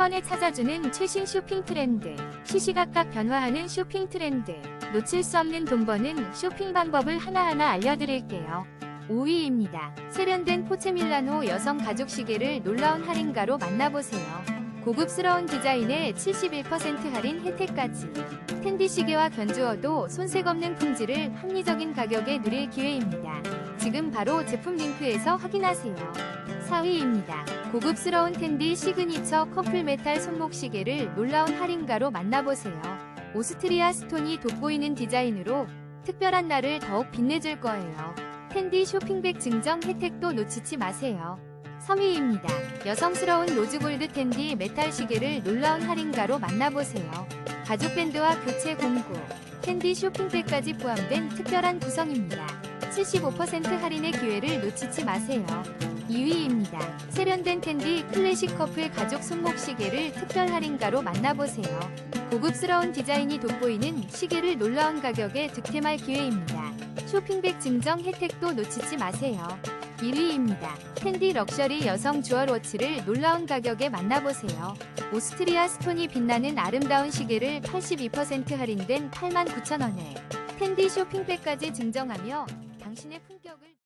번에 찾아주는 최신 쇼핑 트렌드, 시시각각 변화하는 쇼핑 트렌드, 놓칠 수 없는 돈 버는 쇼핑 방법을 하나하나 알려드릴게요. 5위입니다. 세련된 포체밀라노 여성 가죽 시계를 놀라운 할인가로 만나보세요. 고급스러운 디자인에 71% 할인 혜택까지. 텐디 시계와 견주어도 손색 없는 품질을 합리적인 가격에 누릴 기회입니다. 지금 바로 제품 링크에서 확인하세요. 4위입니다. 고급스러운 텐디 시그니처 커플 메탈 손목 시계를 놀라운 할인가로 만나보세요. 오스트리아 스톤이 돋보이는 디자인으로 특별한 날을 더욱 빛내줄 거예요. 텐디 쇼핑백 증정 혜택도 놓치지 마세요. 3위입니다. 여성스러운 로즈골드 텐디 메탈 시계를 놀라운 할인가로 만나보세요. 가죽 밴드와 교체 공구, 텐디 쇼핑백까지 포함된 특별한 구성입니다. 75% 할인의 기회를 놓치지 마세요. 2위입니다. 세련된 텐디 클래식 커플 가죽 손목 시계를 특별 할인가로 만나보세요. 고급스러운 디자인이 돋보이는 시계를 놀라운 가격에 득템할 기회입니다. 쇼핑백 증정 혜택도 놓치지 마세요. 1위입니다. 텐디 럭셔리 여성 주얼워치를 놀라운 가격에 만나보세요. 오스트리아 스톤이 빛나는 아름다운 시계를 82% 할인된 89,000원에 텐디 쇼핑백까지 증정하며 당신의 품격을